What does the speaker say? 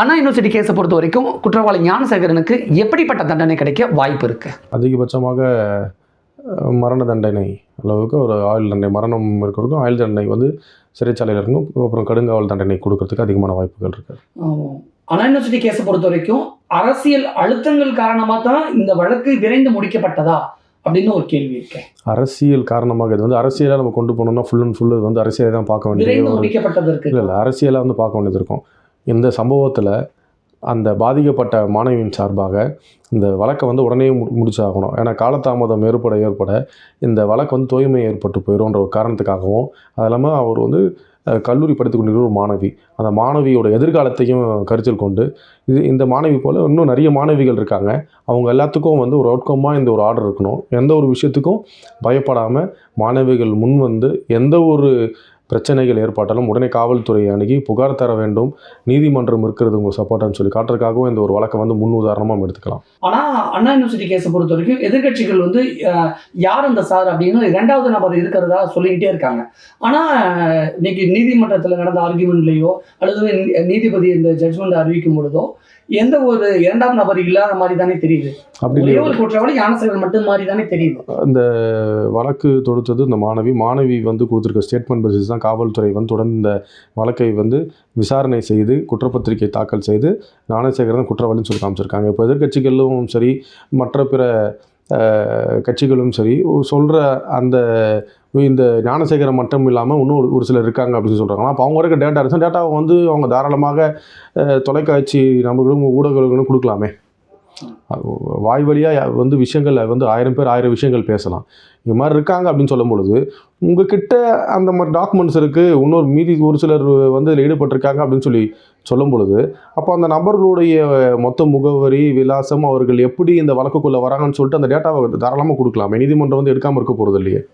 அண்ணா university கேஸை பொறுத்த வரைக்கும் குற்றவாளி ஞானசேகரனுக்கு எப்படிப்பட்ட தண்டனை கிடைக்க வாய்ப்பு இருக்கு? அதிகபட்சமாக மரண தண்டனை அளவுக்கு ஒரு ஆயுள் தண்டனை மரணம் இருக்கிறதுக்கும் ஆயுள் தண்டனை வந்து சிறைச்சாலையில் இருக்கணும். அப்புறம் கடுங்காவல் தண்டனை கொடுக்கறதுக்கு அதிகமான வாய்ப்புகள் இருக்குது அண்ணா யூனிவர்சிட்டி கேஸை பொறுத்த வரைக்கும் அரசியல் அழுத்தங்கள் காரணமாக தான் இந்த வழக்கு விரைந்து முடிக்கப்பட்டதா அப்படின்னு ஒரு கேள்வி இருக்கு. அரசியல் காரணமாக இது வந்து அரசியலாக நம்ம கொண்டு போனோம்னா ஃபுல் அண்ட் ஃபுல் வந்து அரசியலை தான் பார்க்க வேண்டியது. இல்லை இல்லை அரசியலாக வந்து பார்க்க வேண்டியது இருக்கும். இந்த சம்பவத்தில் அந்த பாதிக்கப்பட்ட மாணவியின் சார்பாக இந்த வழக்கை வந்து உடனே மு முடிச்சாகணும். ஏன்னா காலதாமதம் ஏற்பட ஏற்பட இந்த வழக்கு வந்து தூய்மை ஏற்பட்டு போயிடும்ன்ற ஒரு காரணத்துக்காகவும் அது இல்லாமல் அவர் வந்து கல்லூரி படித்து கொண்டிருக்கிற ஒரு மாணவி. அந்த மாணவியோட எதிர்காலத்தையும் கருத்தில் கொண்டு இது இந்த மாணவி போல் இன்னும் நிறைய மாணவிகள் இருக்காங்க. அவங்க எல்லாத்துக்கும் வந்து ஒரு அவுட்கமாக இந்த ஒரு ஆர்டர் இருக்கணும். எந்த ஒரு விஷயத்துக்கும் பயப்படாமல் மாணவிகள் முன் வந்து எந்த ஒரு பிரச்சனைகள் ஏற்பட்டாலும் உடனே காவல்துறையை அணுகி புகார் தர வேண்டும். நீதிமன்றம் இருக்கிறது உங்களுக்கு சப்போர்ட்டான்னு சொல்லி காட்டுறதுக்காகவும் இந்த ஒரு வழக்கை வந்து முன் உதாரணமாக எடுத்துக்கலாம். ஆனா அண்ணா யூனிவர்சிட்டி கேஸை பொறுத்த வரைக்கும் எதிர்க்கட்சிகள் வந்து அஹ், யார் அந்த சார் அப்படின்னு இரண்டாவது நபர் இருக்கிறதா சொல்லிக்கிட்டே இருக்காங்க. ஆனா இன்னைக்கு நீதிமன்றத்தில் நடந்த ஆர்குமெண்ட்லேயோ அல்லது நீதிபதி இந்த ஜட்மெண்ட் அறிவிக்கும் பொழுதோ எந்த ஒரு இரண்டாம் நபர் இல்லாத மாதிரி தானே தெரியுது. அப்படி ஒரே குற்றவாளி ஞானசேகரன் மட்டும் மாதிரி தானே தெரியுது. இந்த வழக்கு தொடுத்தது இந்த மாணவி. மாணவி வந்து கொடுத்துருக்க ஸ்டேட்மெண்ட் பேசிஸ் தான் காவல்துறை வந்து தொடர்ந்து இந்த வழக்கை வந்து விசாரணை செய்து குற்றப்பத்திரிகை தாக்கல் செய்து ஞானசேகரன் குற்றவாளின்னு சொல்லி காமிச்சிருக்காங்க. இப்போ எதிர்க்கட்சிகளும் சரி மற்ற பிற கட்சிகளும் சரி சொல்கிற அந்த இந்த ஞானசேகரம் மட்டும் இல்லாமல் இன்னும் ஒரு- ஒரு சிலர் இருக்காங்க அப்படின்னு சொல்கிறாங்க அப்போ அவங்க இருக்க டேட்டா இருந்துச்சு டேட்டாவை வந்து அவங்க தாராளமாக தொலைக்காட்சி நம்மளும் ஊடகங்களும் கொடுக்கலாமே. வாய் வழியாக வந்து விஷயங்கள் வந்து ஆயிரம் பேர் ஆயிரம் விஷயங்கள் பேசலாம். இது மாதிரி இருக்காங்க அப்படின்னு சொல்லும் பொழுது உங்ககிட்ட அந்த மாதிரி டாக்குமெண்ட்ஸ் இருக்குது இன்னொரு மீதி ஒரு சிலர் வந்து இதில் ஈடுபட்டிருக்காங்க அப்படின்னு சொல்லி சொல்லும் பொழுது அப்போ அந்த நபர்களுடைய மொத்த முகவரி விலாசம் அவர்கள் எப்படி இந்த வழக்குக்குள்ளே வராங்கன்னு சொல்லிட்டு அந்த டேட்டாவை தாராளமாக கொடுக்கலாமே. நீதிமன்றம் வந்து எடுக்காமல் இருக்க போகிறது இல்லையே.